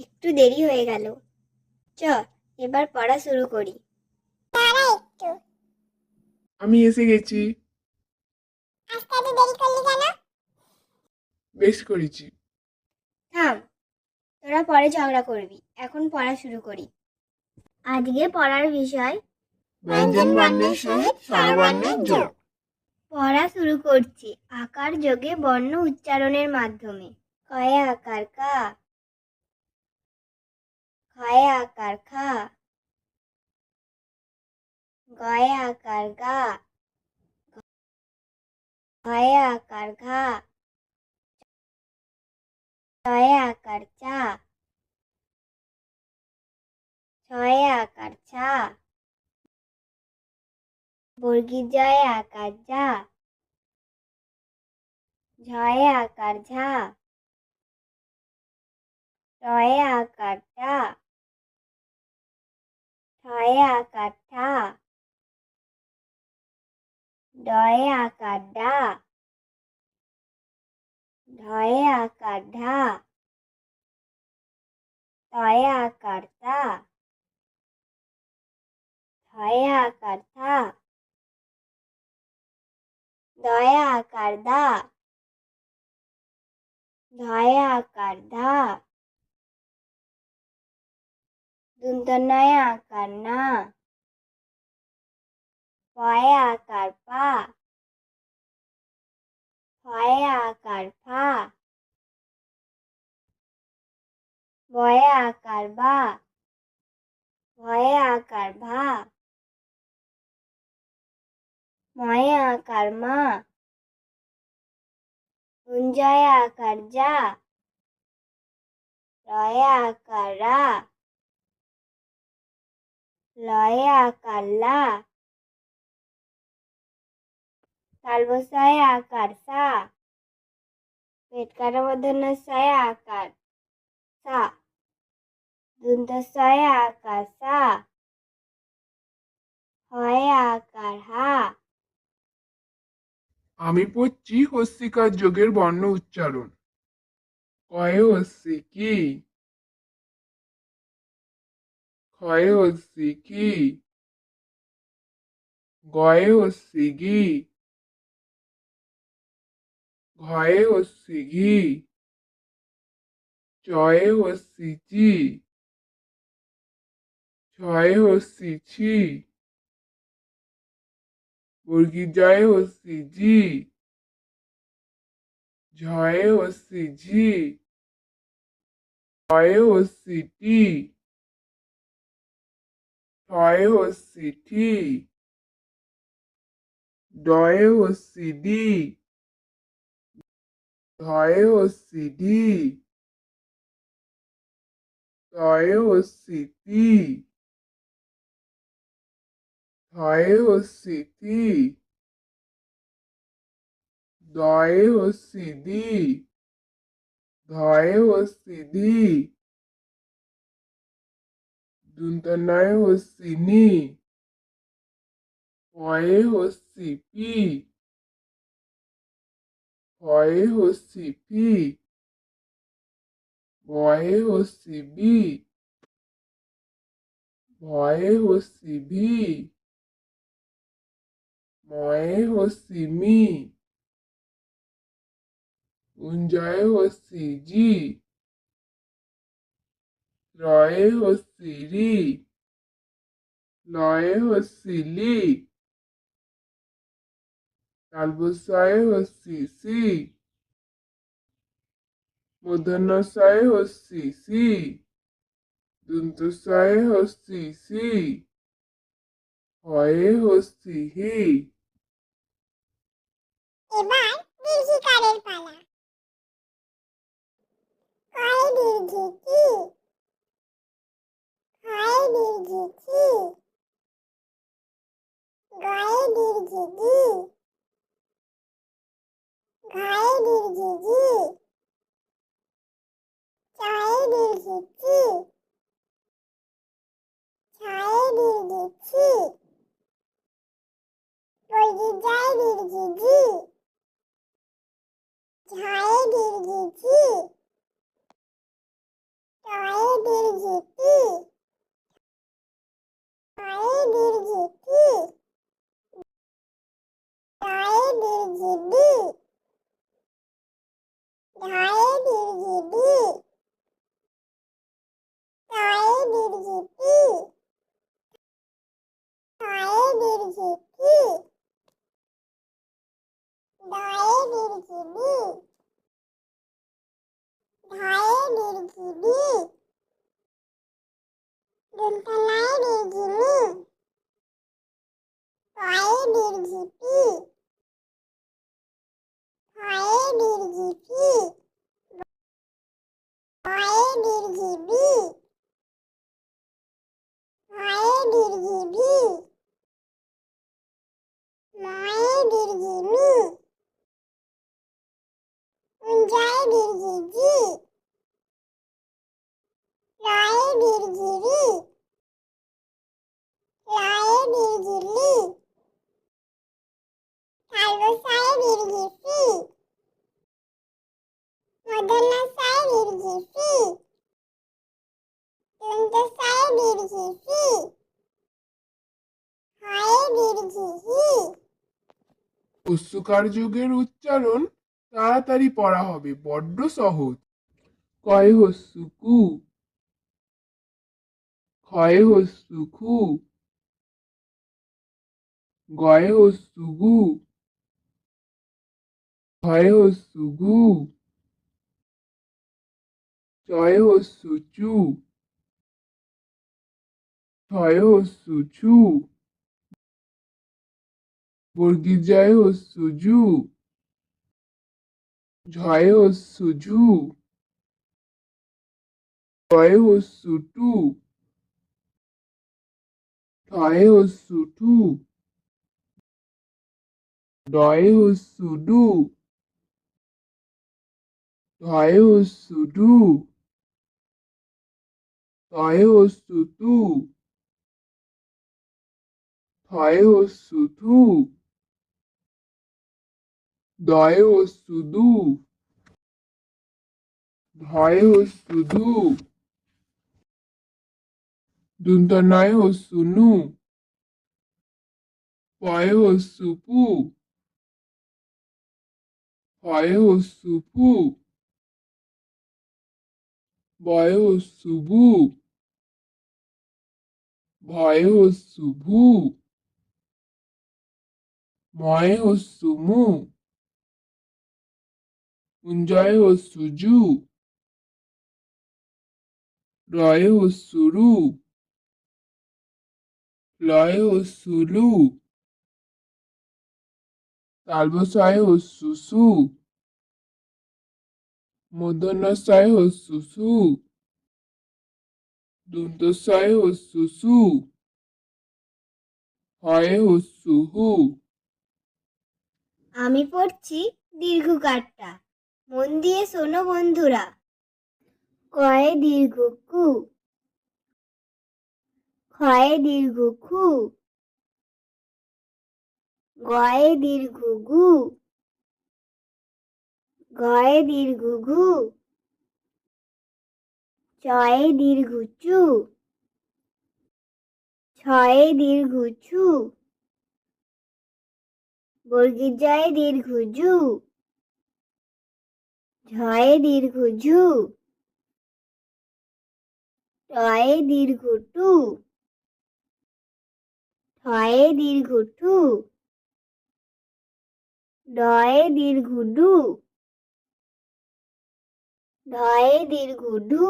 একটু দেরি হয়ে গেল। চ এবার পড়া শুরু করি। আমি এসে গেছি। আসতে এত দেরি করলি কেন? বেশ করেছি। থাম তোরা পরে ঝগড়া করবি। এখন পড়া শুরু করি। আজকে পড়ার বিষয় ব্যঞ্জন বর্ণের সহিত স্বরবর্ণের যোগ। পড়া শুরু করছি। আকার যোগে বর্ণ উচ্চারণের মাধ্যমে। কয়ে আকার কা। খয়ে আকার খা গয়ে আকার গা ঘয়ে আকার ঘা ছয়ে আকার চা ছয়ে আকার ছা বর্গীর জয়ে আকার যা ঝয়ে আকার ঝা রয়ে আকার টা ঠয়ে আকার ঠা ডয়ে আকার ডা ঢয়ে আকার ঢা তয়ে আকার তা থয়ে আকার থা দয়ে আকার দা ধয়ে আকার ধা দন্তনয়ে আকার না পয়ে আকার পা ফয়ে আকার ফা বয়ে আকার বা, ভয়ে আকার ভা, ময়ে আকার মা গুঞ্জয়ে আকার যা, রয়ে আকার রা। লয়ে আকার লা তালবসায় আকার সা পেটকার মধ্যনসায় আকার সা দুন্তসায় আকার সা হয় আকার হা আমি পড়ছি হস্তিকার যোগের বর্ণ উচ্চারণ। কয়ে হস্তি কি ক্ষয়ে হস্তি কি গয়ে হস্তি গি ঘয়ে হস্তি ঘি চয়ে হস্তি চি ছয়ে হস্তি ছি বর্গীর জয়ে হস্তি জি ঝয়ে হস্তি ঝি ছয়ে হস্তি টি ছয়ে হস্তি ঠি ডয়ে হস্তি ডি ধয়ে হস্তি ডি তয়ে হস্তি টি থয়ে হস্তি তি দয়ে হস্তি দি ধয়ে হস্তি দি দুন্তনয়ে হস্তি নি পয়ে হস্তি পি ফয়ে হস্তি পি বয়ে হস্তি বি রয়ে হস্তি রি লয়ে হস্তি লি তালবসায়ে হস্তি সি মূর্ধন্যসায়ে হস্তি সি দন্তসায়ে হস্তি সি হয়ে হস্তি হি এবার দীর্ঘিকারের পালা। কয়ে দীর্ঘি ক্ষয়ে দীর্ঘি কি গয়ে দীর্ঘি গি ঘয়ে দীর্ঘি জি চয়ে দীর্ঘি চি ছয়ে দীর্ঘি ছি বর্গীর জয় দীর্ঘি জি ঢয়ে দীর্ঘি ডি টয়ে দীর্ঘি টি টয়ে দীর্ঘি টি ডয়ে দীর্ঘি ডি ঢয়ে দীর্ঘি ডি দন্তনায় দীর্ঘি মি পয়ে দীর্ঘি পি হয়ে দীর্ঘি পি হয়ে দীর্ঘি বি হয়ে দীর্ঘি ভি ময়ে দীর্ঘি মি উঞ্জায় দীর্ঘি জি রয়ে দীর্ঘি রি লয়ে দীর্ঘি লি কালবসায় দীর্ঘি সি মদনাসায় দীর্ঘি সি দন্তসায় দীর্ঘি সি হয়ে দীর্ঘি হি হস্যকার যুগের উচ্চারণ তাড়াতাড়ি পড়া হবে, বড্ড সহজ। কয় হস্যু কু ক্ষয় হস্যু খু গয় হস্যু গু ক্ষয় হস্যু গু চয় হস্যু চু ছয় হস্যু ছু বর্গিজায় হস্যু জু ঝয় হস্যু ঝু টয় হস্যু টু ঠয় হস্যু টু ডয় হস্যু ডু ঢয় হস্যু ডু তয় হস্যু তু থয় হস্যু থু দয় হস্যু দু ধয় হস্যু ধু দন্তনয় হস্যু নু পয় হস্যু পু হয় হস্যু ফু বয় লয় হস্যু লু তালবসায় হস্যু সু মূর্ধন্যসায় হস্যু সু দন্তসায় হস্যু সু হয় হস্যু হু আমি পড়ছি দীর্ঘকারটা মন দিয়ে শোনো বন্ধুরা। কয়ে দীর্ঘ কু। ক্ষয়ে দীর্ঘ খু গয়ে দীর্ঘ গু। গয়ে দীর্ঘ ঘু। চয়ে দীর্ঘ চু। ছয়ে দীর্ঘ ছু বর্গীর জয়ে দীর্ঘ জু। ঝয়ে দীর্ঘ ঝু টয়ে দীর্ঘ টু ঠয়ে দীর্ঘ টু ডয়ে দীর্ঘ ডু ঢয়ে দীর্ঘ ঢু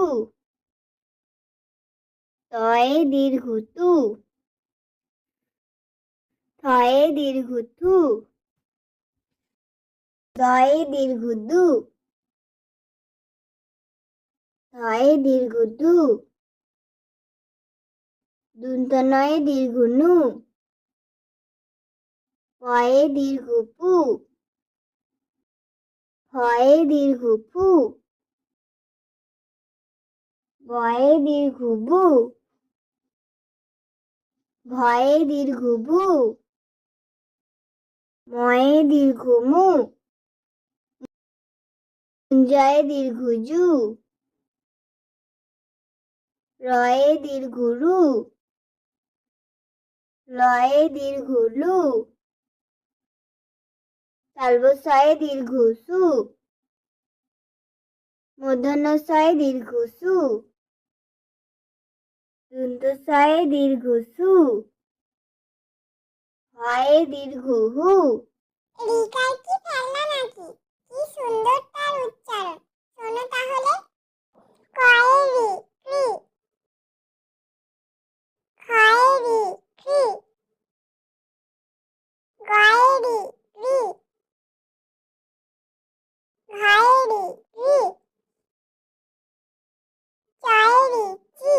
তয়ে দীর্ঘ তু থয়ে দীর্ঘ থু দয়ে দীর্ঘ দু থয়ে দীর্ঘ দু দুন্তনয়ে দীর্ঘ নু পয়ে দীর্ঘ পু ফয়ে দীর্ঘ ফু বয়ে দীর্ঘ বু ভয়ে দীর্ঘ ভু ময়ে দীর্ঘ মু জয়ে দীর্ঘ জু রয়ে দীর্ঘ রু লয়ে দীর্ঘ লু তালবসায়ে দীর্ঘ সু মূর্ধন্যস্বয়ে দীর্ঘ সু দন্তস্বয়ে দীর্ঘ সু হয়ে দীর্ঘ হু রিকার কি সুন্দর তার উচ্চারণ। শোনো তাহলে। কয়েরি ক্রি খয়েরি ক্রি গয়েরি ক্রি ঘয়েরি ক্রি চয়েরি চি খয়েরি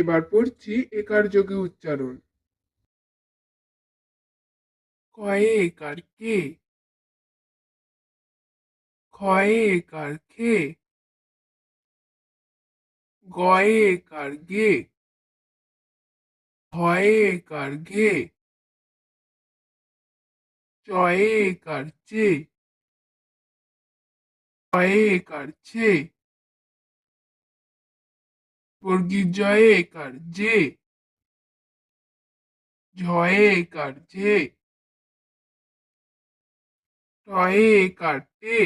এবার পড়ছি একার যোগে উচ্চারণ। কয়ে একার কে? ক্ষয়ে একার খে? গয়ে একার গে? হয়ে একার ঘে? চয়ে একার চে? ছয়ে একার ছে? বর্গীর জয়ে একার যে ঝয়ে একার যে টয়ে একার টে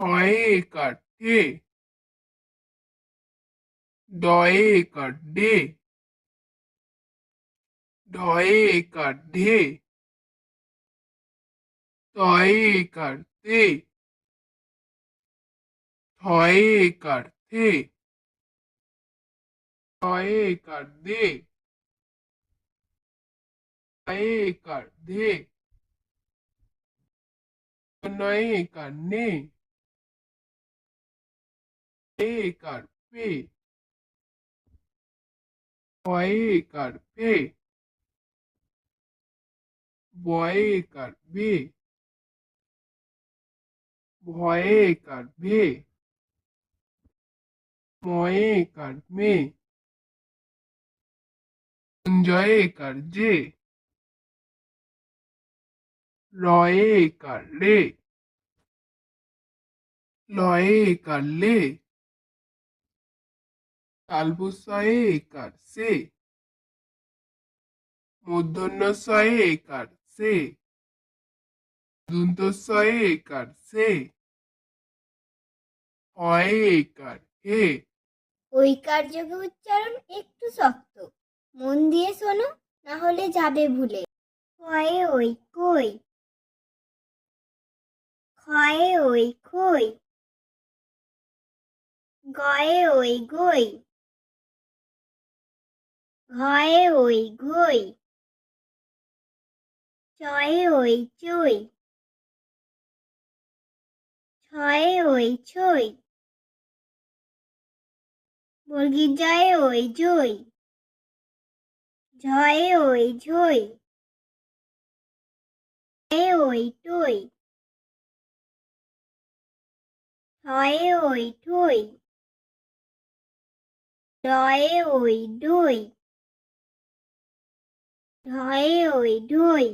ছয়ে একার টে ডয়ে একার ডে ঢয়ে একার ঢে তয়ে একার তে থয়ে একার থে ছয়ে একার দে ছয়ে একার ধে নয়ে একার নে এ একার পে ছয়ে একার পে বয়ে একার বে ভয়ে একার মে জয়ে একার যে রয়ে একার রে লয়ে একার লে তালবুসয়ে একার সে মূর্ধন্যস্বয়ে একার সে দন্তস্বয়ে একার সে হয়ে একার হে ওই কার্যকে উচ্চারণ একটু শক্ত। মন দিয়ে শোনো, না হলে যাবে ভুলে। ক্ষয়ে ওই, কই? ক্ষয়ে ওই খই গয়ে ওই, গই? ঘয়ে ওই ঘই চয়ে ওই, চই? ছয়ে ওই, ছই? বর্গীর জয়ে ওই জই ঝয়ে ওই ঝই এ ওই টই। ছয়ে ওই ঠই ডয়ে ওই ডই। ঢয়ে ওই ঢই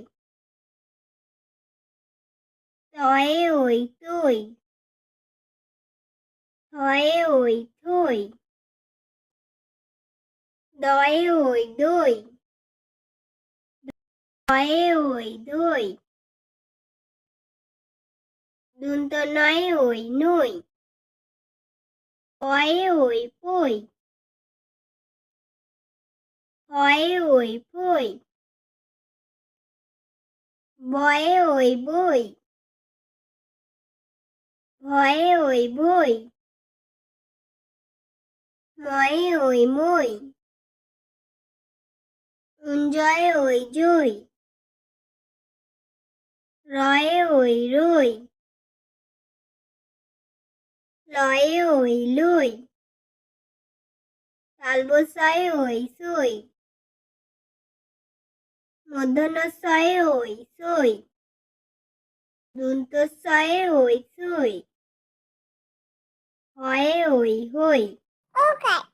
তয়ে ওই তুই থয়ে ওই থই দয়ে ওই দই দয়ে ওই দই দুন্ত নয়ে ওই নই পয়ে ওই পই হয়ে ওই পই বয়ে ওই বই ভয়ে ওই বই ময়ে ওই মই উঞ্জয়ে ওই জই রয়ে ওই রই লয়ে ওই লই তালবসায়ে ওই সই মধ্যনসায়ে ওই সই দন্তসায়ে ওই সই হয়ে ওই হই ইস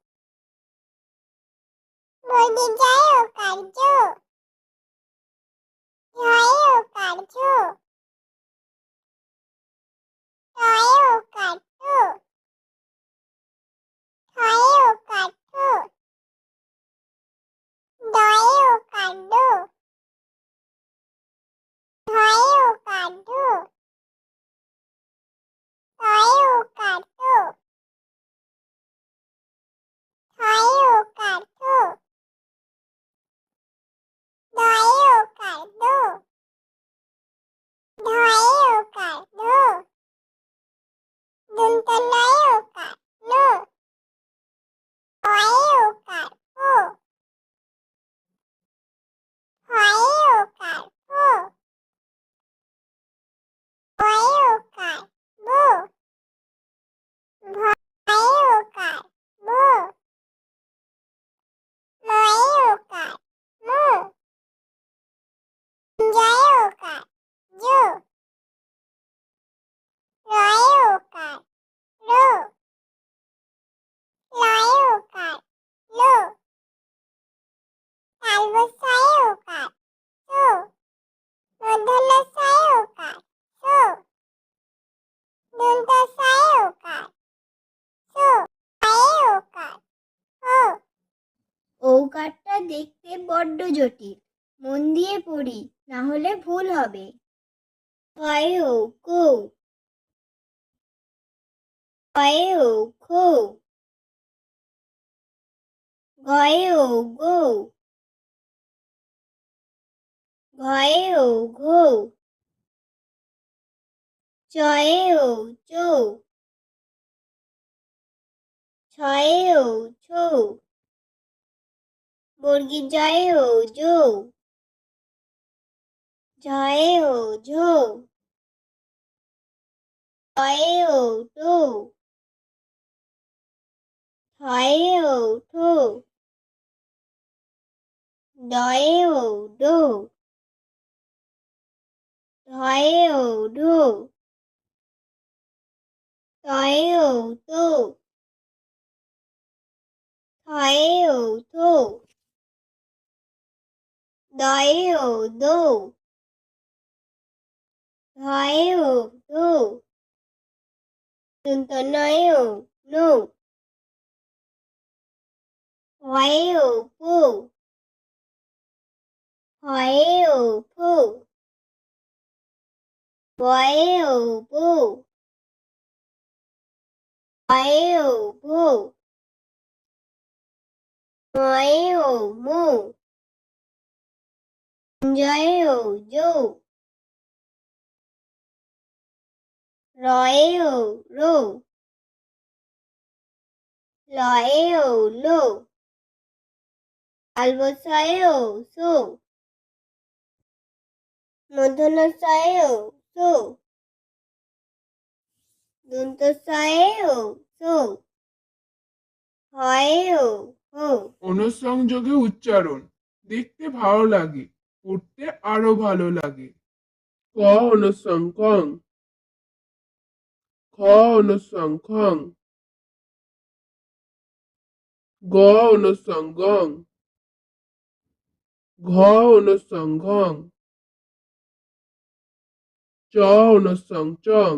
বর্গি জয় ও কার্য জয় ও কার্য টয় ও কার্য ঠয় ও কার্য দয় ও কার্য ধয় ও কার্য তয় ও কার্য ঠয় ও কার্য দয়ে ওকার দো ধয়ে ওকার দো দন্ত নয়ে ওকার নো অয়ে ওকার ও হয়ে ওকার ও অয়ে ওকার বো ভয়ে ওকার বো ময়ে ওকার মো জয় ওকার জো রয় ওকার রো লয় ওকার লো তালবসায় ওকার সো মধ্যলসায় ওকার সো দন্তসায় ওকার সো আয়ে ওকার হো ঔকারটা দেখতে বড্ড জটিল। মন দিয়ে পড়ি, না হলে ভুল হবে। হয় ও হয় ও খো গয়ে ও ঘয়ে ও ঘৌ চয়ে ও চৌ ছয়ে ও ছৌ বর্গি জয়ে ও জৌ জয়ে ও ঝৌ টয়ে ও টৌ থয়ে ও ঠৌ ডয়ে ও ডৌ ধয়ে ও ঢৌ তয়ে ও তৌ থয়ে ও থৌ দয়ে ও দৌ ধয়ে ও দৌ দন্ত নয়ে ও নৌ হয়ে ও পৌ হয়ে ও ফৌ বয়ে ও বৌ হয়ে ও বৌ ময়ে ও মৌ জয়ে ও জৌ রয়ে ও রৌ লয়ে ও লো আলবসায়ে ও সৌ মধ্যনশয়ে ও সো দন্তশয়ে ও সো হয়ে ও হো অনুসংযোগে উচ্চারণ। দেখতে ভালো লাগে, পড়তে আরও ভালো লাগে। ক অনুসং কং খ অনুসং খং গ অনুসং গং ঘ অনুসং ঘং চ অনুসং চং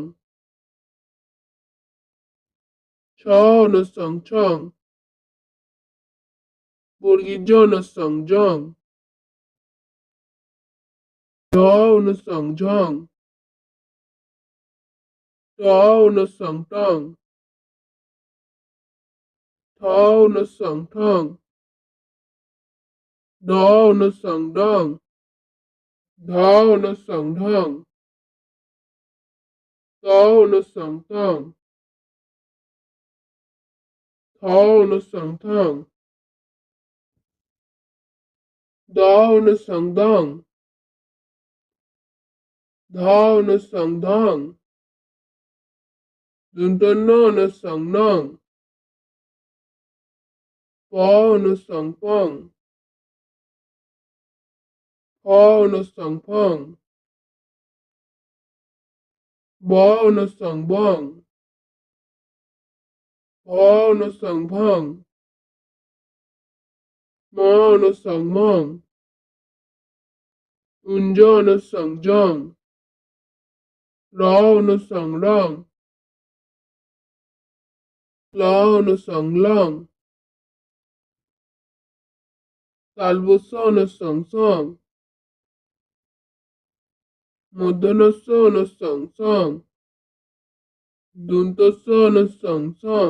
ছ অনুসং ছং বর্গীর জ অনুসং জং জ অনুসং ঝং ট অনুসং টং ঠ অনুসং ঠং ড অনুসং ডং ধ Tao na sang tang. Tao na sang tang. Dao na sang dang. Dao na sang dang. Dun dun na na sang nang. Pao na sang pang. Pang. Na sang pang. ব অনুসং বং ভ অনুসং ভং ম অনুসং মং উঞ্জ অনুসং জং র অনুসং রং ল অনুসং লং তালবস্য অনুসং সং মধ্যনস্য অনুসং সং দন্তস্য অনুসং সং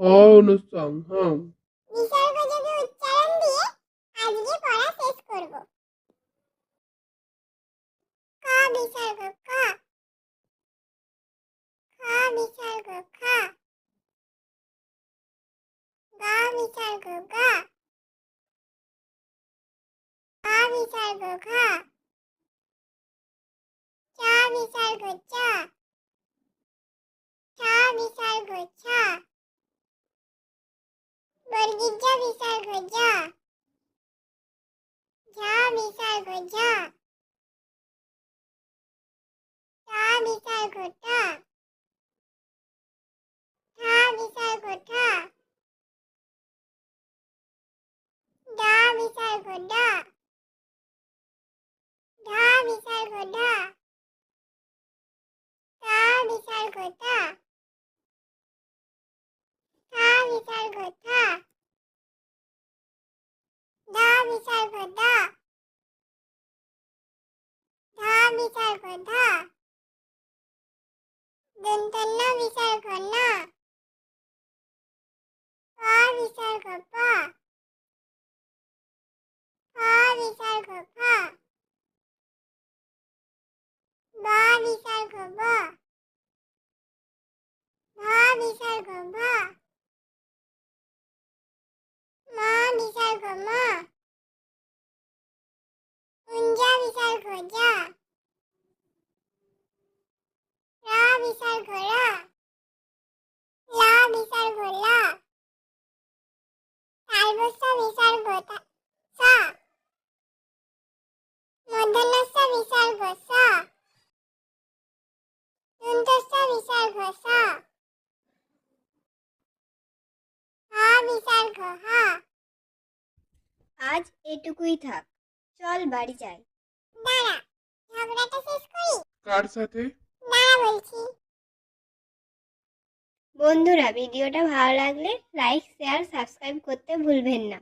হ অনুসং হং। বিসর্গযোগে উচ্চারণ দিয়ে আজকে পড়া শেষ করব। ক বিসর্গ ক। খ বিসর্গ খ। গ বিসর্গ গ। ঘ বিসর্গ ঘ। চ বিসর্গ চ ছ বিসর্গ ছ বর্গীর জ বিসর্গ জ ঝ বিসর্গ ঝ ট বিসর্গ ঢ বিসর্গ ঢ ত বিসর্গ ত থ বিসর্গ থ দ বিসর্গ দ ধ বিসর্গ ধ দন্তন্য বিসর্গ ন প বিসর্গ প ফ বিসর্গ ফ ব বিসর্গ ব ভ বিসর্গ ভ ম বিসর্গ ম উঞ্জ বিসর্গ জ বিসর্গ র ল বিসর্গ ল তালবস্য বিসর্গ তা- স মূর্ধন্যস্য বিসর্গ স দন্তস্য বিসর্গ স হ বিসর্গ হ। আজ এটুকুই থাক। চল বাড়ি যাই। দাঁড়া ঝগড়াটা শেষ করি? কার সাথে? দাঁড়া বলছি। বন্ধুরা ভিডিওটা ভালো লাগলে লাইক শেয়ার সাবস্ক্রাইব করতে ভুলবেন না।